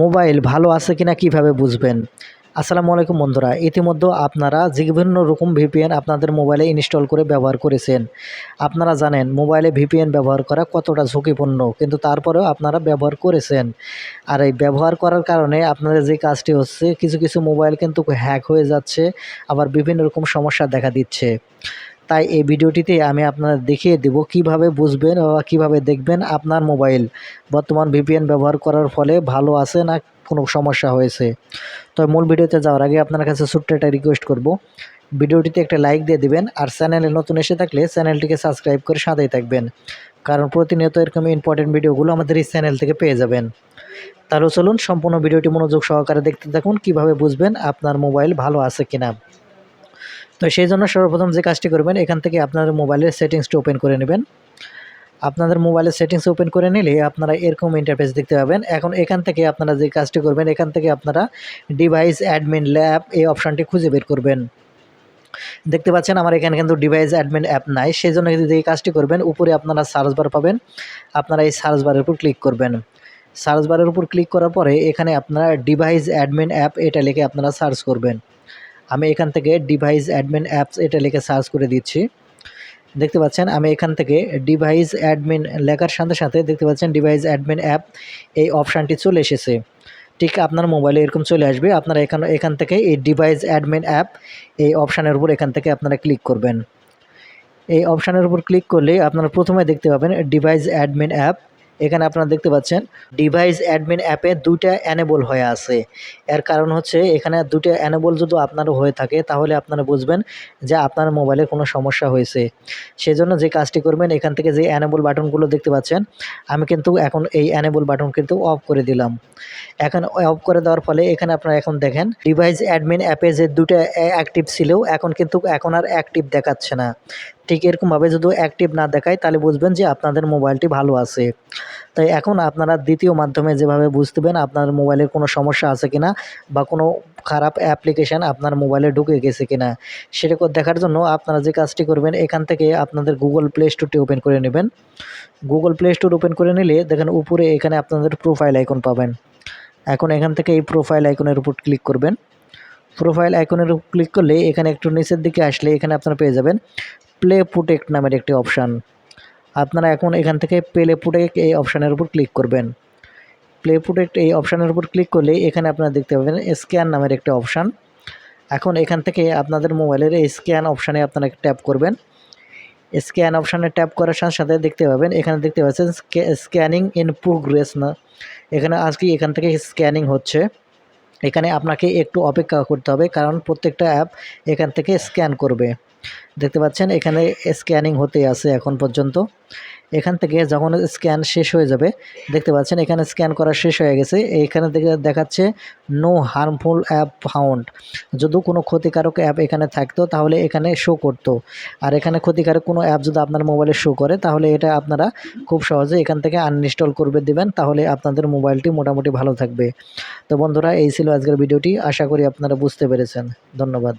Mobile ভালো আছে কিনা কীভাবে বুঝবেন? আসসালামু আলাইকুম বন্ধুরা, ইতিমধ্যে আপনারা যে বিভিন্ন রকম ভিপিএন আপনাদের মোবাইলে ইনস্টল করে ব্যবহার করেছেন। আপনারা জানেন, মোবাইলে ভিপিএন ব্যবহার করা কতটা ঝুঁকিপূর্ণ, কিন্তু তারপরেও আপনারা ব্যবহার করেছেন। আর এই ব্যবহার করার কারণে আপনাদের যে কাজটি হচ্ছে, কিছু কিছু মোবাইল কিন্তু হ্যাক হয়ে যাচ্ছে, আবার বিভিন্ন রকম সমস্যা দেখা দিচ্ছে। তাই এই ভিডিওটিতে আমি আপনাদের দেখিয়ে দেব কীভাবে বুঝবেন বা কীভাবে দেখবেন আপনার মোবাইল। বর্তমান ভিপিএন ব্যবহার করার ফলে ভালো আছে না কোনো সমস্যা হয়েছে? তো মূল ভিডিওতে যাওয়ার আগে আপনার কাছে ছোট্ট একটা রিকোয়েস্ট করব। ভিডিওটিতে একটা লাইক দিয়ে দিবেন আর চ্যানেলে নতুন এসে থাকলে চ্যানেলটিকে সাবস্ক্রাইব করে সাথেই থাকবেন। কারণ প্রতিনিয়ত এরকম ইম্পর্টেন্ট ভিডিওগুলো আমাদের এই চ্যানেল থেকে পেয়ে যাবেন। তাহলে চলুন সম্পূর্ণ ভিডিওটি মনোযোগ সহকারে দেখতে থাকুন কীভাবে বুঝবেন আপনার মোবাইল ভালো আছে কিনা। তো সেই জন্য সর্বপ্রথম যে কাজটি করবেন, এখান থেকে আপনার মোবাইলের সেটিংসটি ওপেন করে নেবেন। আপনাদের মোবাইলের সেটিংস ওপেন করে নিলে আপনারা এরকম ইন্টারফেস দেখতে পাবেন। এখন এখান থেকে আপনারা যে কাজটি করবেন, এখান থেকে আপনারা ডিভাইস অ্যাডমিন ল্যাব এই অপশানটি খুঁজে বের করবেন। দেখতে পাচ্ছেন আমার এখানে কিন্তু ডিভাইস অ্যাডমিন অ্যাপ নাই। সেই জন্য কিন্তু এই কাজটি করবেন, উপরে আপনারা সার্চ বার পাবেন। আপনারা এই সার্চ বারের উপর ক্লিক করবেন। সার্চ বারের উপর ক্লিক করার পরে এখানে আপনারা ডিভাইস অ্যাডমিন অ্যাপ এটা লিখে আপনারা সার্চ করবেন। আমি এখান থেকে ডিভাইস অ্যাডমিন অ্যাপস এটা লিখে সার্চ করে দিচ্ছি। দেখতে পাচ্ছেন, আমি এখান থেকে ডিভাইস অ্যাডমিন লেখার সাথে সাথে দেখতে পাচ্ছেন ডিভাইস অ্যাডমিন অ্যাপ এই অপশানটি চলে এসেছে। ঠিক আপনার মোবাইলে এরকম চলে আসবে, আপনারা এখান এখান থেকে এই ডিভাইস অ্যাডমিন অ্যাপ এই অপশানের উপর এখান থেকে আপনারা ক্লিক করবেন। এই অপশানের উপর ক্লিক করলে আপনারা প্রথমে দেখতে পাবেন ডিভাইস অ্যাডমিন অ্যাপ এখানে আপনারা দেখতে পাচ্ছেন ডিভাইস অ্যাডমিন অ্যাপে দুইটা অ্যানেবল হয়ে আছে। এর কারণ হচ্ছে, এখানে দুটো অ্যানেবল যদি আপনার হয়ে থাকে, তাহলে আপনারা বুঝবেন যে আপনার মোবাইলে কোনো সমস্যা হয়েছে। সেজন্য যে কাজটি করবেন, এখান থেকে যে অ্যানেবল বাটনগুলো দেখতে পাচ্ছেন, আমি কিন্তু এখন এই অ্যানেবল বাটন কিন্তু অফ করে দিলাম। এখন অফ করে দেওয়ার ফলে এখানে আপনারা এখন দেখেন ডিভাইস অ্যাডমিন অ্যাপে যে দুটো অ্যাক্টিভ ছিল, এখন কিন্তু, এখন আর অ্যাক্টিভ দেখাচ্ছে না। ঠিক এরকমভাবে যদি অ্যাক্টিভ না দেখায়, তাহলে বুঝবেন যে আপনাদের মোবাইলটি ভালো আছে। তাই এখন আপনারা দ্বিতীয় মাধ্যমে যেভাবে বুঝতেবেন আপনার মোবাইলের কোনো সমস্যা আছে কিনা বা কোনো খারাপ অ্যাপ্লিকেশান আপনার মোবাইলে ঢুকে গেছে কিনা, সেটা দেখার জন্য আপনারা যে কাজটি করবেন, এখান থেকে আপনাদের গুগল প্লে স্টোরটি ওপেন করে নেবেন। গুগল প্লে স্টোর ওপেন করে নিলে দেখেন উপরে এখানে আপনাদের প্রোফাইল আইকন পাবেন। এখন এখান থেকে এই প্রোফাইল আইকনের উপর ক্লিক করবেন। প্রোফাইল আইকনের উপর ক্লিক করলে এখানে একটু নিচের দিকে আসলে এখানে আপনারা পেয়ে যাবেন। প্লে প্রোটেক্ট নামের একটি অপশান আপনারা এখন এখান থেকে প্লে প্রোটেক্ট এই অপশানের উপর ক্লিক করবেন। প্লে প্রোটেক্ট এই অপশানের উপর ক্লিক করলে এখানে আপনারা দেখতে পাবেন স্ক্যান নামের একটি অপশান এখন এখান থেকে আপনাদের মোবাইলের এই স্ক্যান অপশানে আপনারা ট্যাপ করবেন। স্ক্যান অপশানে ট্যাপ করার সাথে সাথে দেখতে পাবেন, এখানে দেখতে পাচ্ছেন স্ক্যানিং ইন প্রোগ্রেস না। এখানে আজকে এখান থেকে স্ক্যানিং হচ্ছে। এখানে আপনাকে একটু অপেক্ষা করতে হবে, কারণ প্রত্যেকটা অ্যাপ এখান থেকে স্ক্যান করবে। দেখতে পাচ্ছেন, এখানে স্ক্যানিং হতে আছে এখন পর্যন্ত। এখান থেকে যখন স্ক্যান শেষ হয়ে যাবে, দেখতে পাচ্ছেন এখানে স্ক্যান করা শেষ হয়ে গেছে। এখানে দেখাচ্ছে নো হার্মফুল অ্যাপ ফাউন্ড যদি কোনো ক্ষতিকারক অ্যাপ এখানে থাকতো, তাহলে এখানে শো করতো। আর এখানে ক্ষতিকারক কোনো অ্যাপ যদি আপনার মোবাইলে শো করে, তাহলে এটা আপনারা খুব সহজে এখান থেকে আনইনস্টল করবে দিবেন, তাহলে আপনাদের মোবাইলটি মোটামুটি ভালো থাকবে। তো বন্ধুরা, এই ছিল আজকের ভিডিওটি। আশা করি আপনারা বুঝতে পেরেছেন। ধন্যবাদ।